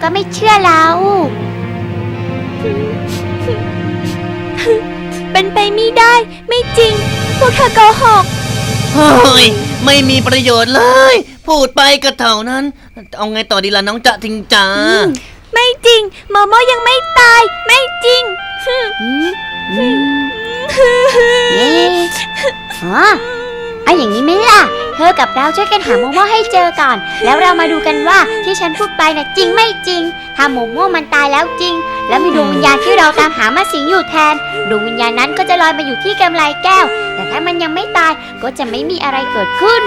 ห็นไหม่ล่ะบอกไปเธอก็ไม่เชื่อเรา เป็นไปไม่ได้ ไม่จริง พวกเธอโกหก เฮ้ย ไม่มีประโยชน์เลย พูดไปก็เท่านั้น เอาไงต่อดีล่ะน้องจะทิงจ้าไม่จริงโมโมยังไม่ตาย ไม่จริงอืมอืมเอ๊ะอ๋อเอาอย่างนี้ไหมล่ะ เธอกับเราช่วยกันหาโมโม่ให้เจอก่อน แล้วเรามาดูกันว่าที่ฉันพูดไปน่ะจริงไม่จริง ถ้าโมโม่มันตายแล้วจริง แล้วมีดวงวิญญาณที่เราตามหามาสิงอยู่แทน ดวงวิญญาณนั้นก็จะลอยมาอยู่ที่กำไลแก้ว แต่ถ้ามันยังไม่ตายก็จะไม่มีอะไรเกิดขึ้น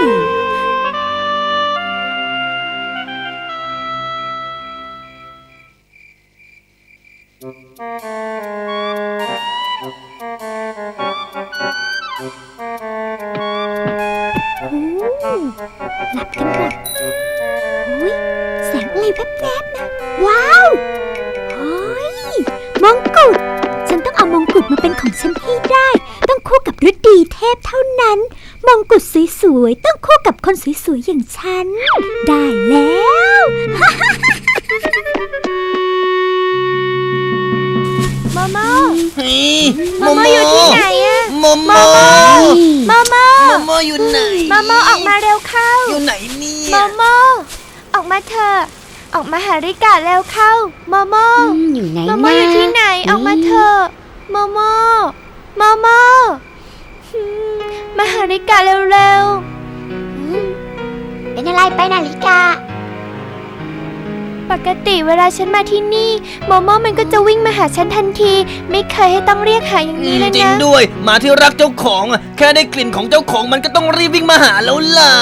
กับคนสวยๆอย่างฉัน ได้แล้วโมโมเฮ้ยโมโมอยู่ที่ไหนอะโมโมโมโมโมโมอยู่ไหนโมโมออกมาเร็วเข้าอยู่ไหนเนี่โมยโมออกมาเถอะออกมาหาริกาเร็วเข้าโมโมอืมอยู่ไหนโมนะโมอยู่ที่ไหนออกมาเถอะโมโมโมโมอืมมาหาริกาเร็วอืม เป็นอะไรไปนาฬิกาๆปกติเวลาฉันมาที่นี่โมโมมันก็จะวิ่งมาหาฉันทันที ไม่เคยให้ต้องเรียกหาอย่างนี้เลยจริงนะ ด้วยหมาที่รักเจ้าของอะแค่ได้กลิ่นของเจ้าของมันก็ต้องรีบวิ่งมาหาแล้วล่ะ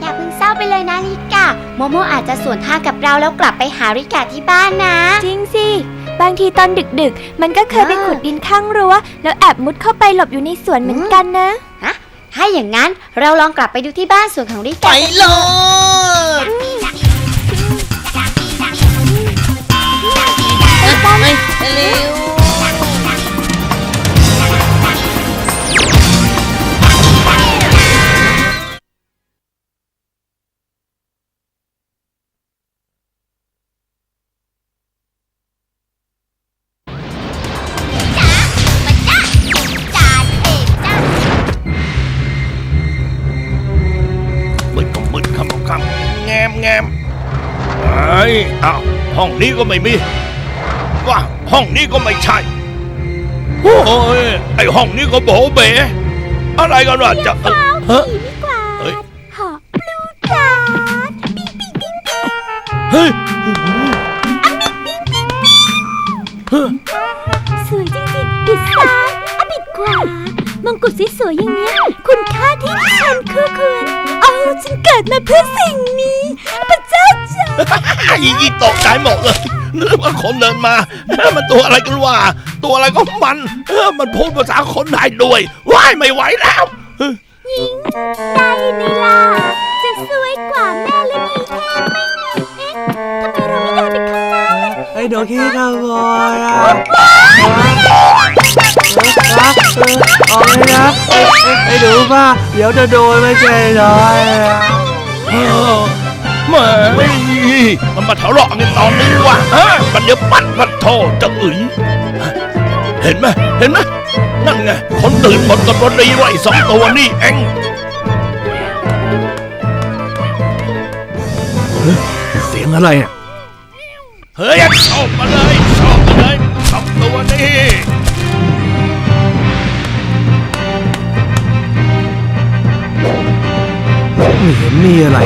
อย่าเพิ่งเศร้าไปเลยนะลิกาโมโมอาจจะสวนทางกับเราแล้วกลับไปหาริกาที่บ้านนะ จริงสิ บางทีตอนดึกๆ มันก็เคยไปอ่าขุดดินข้างรั้ว แล้วแอบมุดเข้าไปหลบอยู่ในสวนเหมือนกันนะ ถ้าอย่างนั้นเราลองกลับไปดูที่บ้านสวนของริไปกาเลยไปเร็ว อ้ยอ้าวห้องนี้ก็ไม่มี ว่าห้องนี้ก็ไม่ใช่ โอ้ยไอห้องนี้ก็โบเบ๋อะไรกันวะจะเอ่อฮะดีกว่าเฮ้ยหอปลูการ์ดเฮ้ยสวยจริงๆปิดซ้ายอะปิดขวามงกุฎสวยๆอย่างเนี้ยคุณค่าที่ฉันคู่ควรโอ้ฉันเกิดมาเพื่อสิ่งนี้พระเจ้าจ้า อีอีตกใจหมดเลยนึกว่าคนเดินมาเอ้อมันตัวอะไรกันวะตัวอะไรก็มันเออมันพูดภาษาคนได้ด้วยว้ายไม่ไหวแล้วหญิงได้ไหมล่ะจะสวยกว่าแม่และดีแทนไหมเนี่ยเอ๊ะทำไมเราไม่เดินไปข้างหน้าล่ะไอ้หนูขี้ขโมยอะเอาเลยนะไอ้ไอ้ไอ้หนูป้าเดี๋ยวจะโดนไม่ใช่น้อยอะเออแหม่ มันมาทะเลาะกันตอนนี้วะฮะมันเดี๋ยวปัดปัดโทษจะอึ๋ยเห็นไหมเห็นไหมนั่นไงคนตื่นหมดกันพอดีว่าไอ้สองตัวนี่เองเสียงอะไรอะเฮ้ยชอบมาเลยชอบมาเลยสองตัวนี่ไม่เห็นมีอะไร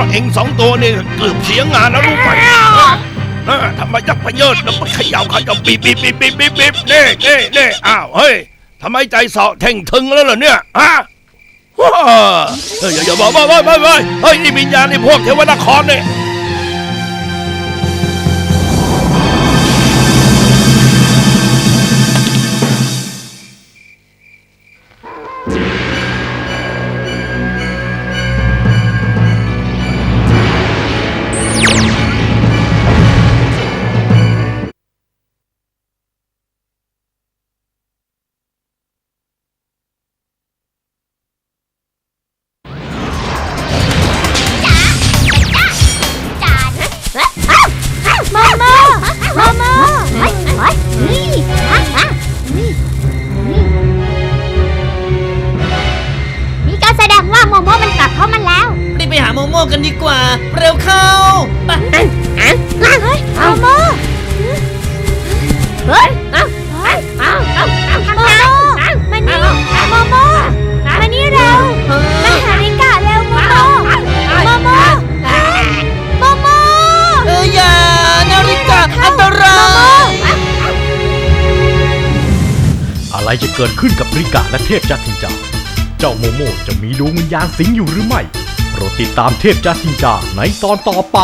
ราะเองสองตัวนี่เกือบเสียงานแล้วรู้ไหมเออทำไมยักพะเยิดแล้วมันเขย่าเขย่าบีบบีบบีบบีบบีบบีบเน่เน่เน่อ้าวเฮ้ยทำไมใจเสาะเท่งทึงแล้วเหรอเนี่ยฮะว้าเฮ้ยอย่าอย่าบอกว่าว่าว่าว่าเฮ้ยนี่วิญญาณนี่พวกเทวนครเนี่ย ม่กันดีกว่า เร็วเข้าไปโมโมเฮ้ยโมโมมานี่โมโมมานี่เร็วมาหาริกะเร็วโมโมโมโมโมโมเอออย่านาฬิกาอันตรายอะไรจะเกิดขึ้นกับริกะและเทพจัทิงจาเจ้าโมโมจะมีดวงวิญญาณสิงอยู่หรือไม่โป รดติดตามเทพจัทินจาในตอนต่อไป